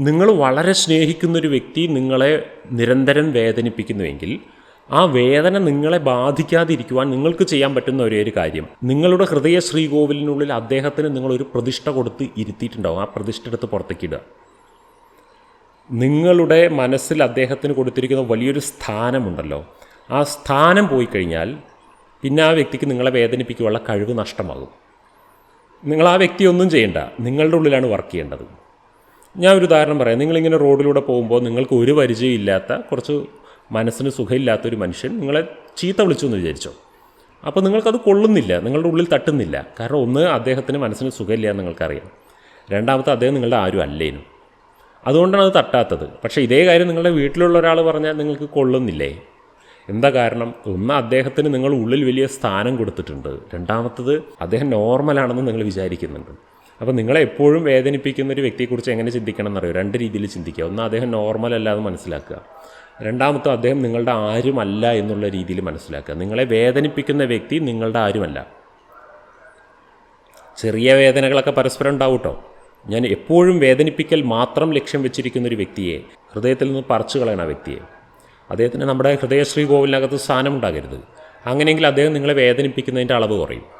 നിങ്ങൾ വളരെ സ്നേഹിക്കുന്ന ഒരു വ്യക്തി നിങ്ങളെ നിരന്തരം വേദനിപ്പിക്കുന്നുവെങ്കിൽ ആ വേദന നിങ്ങളെ ബാധിക്കാതിരിക്കുവാൻ നിങ്ങൾക്ക് ചെയ്യാൻ പറ്റുന്ന ഒരേ ഒരു കാര്യം. നിങ്ങളുടെ ഹൃദയ ശ്രീകോവിലിനുള്ളിൽ അദ്ദേഹത്തിന് നിങ്ങളൊരു പ്രതിഷ്ഠ കൊടുത്ത് ഇരുത്തിയിട്ടുണ്ടാവും. ആ പ്രതിഷ്ഠ എടുത്ത് പുറത്തേക്കിടുക നിങ്ങളുടെ മനസ്സിൽ അദ്ദേഹത്തിന് കൊടുത്തിരിക്കുന്ന വലിയൊരു സ്ഥാനമുണ്ടല്ലോ. ആ സ്ഥാനം പോയി കഴിഞ്ഞാൽ പിന്നെ ആ വ്യക്തിക്ക് നിങ്ങളെ വേദനിപ്പിക്കുവാനുള്ള കഴിവ് നഷ്ടമാകും. നിങ്ങൾ ആ വ്യക്തി ഒന്നും ചെയ്യേണ്ട. നിങ്ങളുടെ ഉള്ളിലാണ് വർക്ക് ചെയ്യേണ്ടത്. ഞാൻ ഒരു ഉദാഹരണം പറയാം. നിങ്ങളിങ്ങനെ റോഡിലൂടെ പോകുമ്പോൾ നിങ്ങൾക്ക് ഒരു പരിചയം ഇല്ലാത്ത കുറച്ച് മനസ്സിന് സുഖമില്ലാത്തൊരു മനുഷ്യൻ നിങ്ങളെ ചീത്ത വിളിച്ചു എന്ന് വിചാരിച്ചോ? അപ്പോൾ നിങ്ങൾക്കത് കൊള്ളുന്നില്ല നിങ്ങളുടെ ഉള്ളിൽ തട്ടുന്നില്ല. കാരണം ഒന്ന് അദ്ദേഹത്തിന് മനസ്സിന് സുഖമില്ല എന്ന് നിങ്ങൾക്കറിയാം. രണ്ടാമത്തെ അദ്ദേഹം നിങ്ങളുടെ ആരും അല്ലേനും. അതുകൊണ്ടാണ് അത് തട്ടാത്തത്. പക്ഷേ ഇതേ കാര്യം നിങ്ങളുടെ വീട്ടിലുള്ള ഒരാൾ പറഞ്ഞാൽ നിങ്ങൾക്ക് കൊള്ളുന്നില്ലേ? എന്താ കാരണം? ഒന്ന് അദ്ദേഹത്തിന് നിങ്ങൾ ഉള്ളിൽ വലിയ സ്ഥാനം കൊടുത്തിട്ടുണ്ട്. രണ്ടാമത്തത് അദ്ദേഹം നോർമലാണെന്ന് നിങ്ങൾ വിചാരിക്കുന്നുണ്ട്. അപ്പോൾ നിങ്ങളെ എപ്പോഴും വേദനിപ്പിക്കുന്ന ഒരു വ്യക്തിയെക്കുറിച്ച് എങ്ങനെ ചിന്തിക്കണം എന്നറിയോ? രണ്ട് രീതിയിൽ ചിന്തിക്കുക. ഒന്ന് അദ്ദേഹം നോർമൽ അല്ലാതെ മനസ്സിലാക്കുക. രണ്ടാമത്തെ അദ്ദേഹം നിങ്ങളുടെ ആരുമല്ല എന്നുള്ള രീതിയിൽ മനസ്സിലാക്കുക. നിങ്ങളെ വേദനിപ്പിക്കുന്ന വ്യക്തി നിങ്ങളുടെ ആരുമല്ല. ചെറിയ വേദനകളൊക്കെ പരസ്പരം ഉണ്ടാവും കേട്ടോ ഞാൻ എപ്പോഴും വേദനിപ്പിക്കൽ മാത്രം ലക്ഷ്യം വെച്ചിരിക്കുന്ന ഒരു വ്യക്തിയെ ഹൃദയത്തിൽ നിന്ന് പറിച്ചു കളയണ വ്യക്തിയെ. അദ്ദേഹത്തിന് നമ്മുടെ ഹൃദയശ്രീ കോവിലിനകത്ത് സ്ഥാനം ഉണ്ടാകരുത് അങ്ങനെയെങ്കിൽ അദ്ദേഹം നിങ്ങളെ വേദനിപ്പിക്കുന്നതിന്റെ അളവ് കുറയും.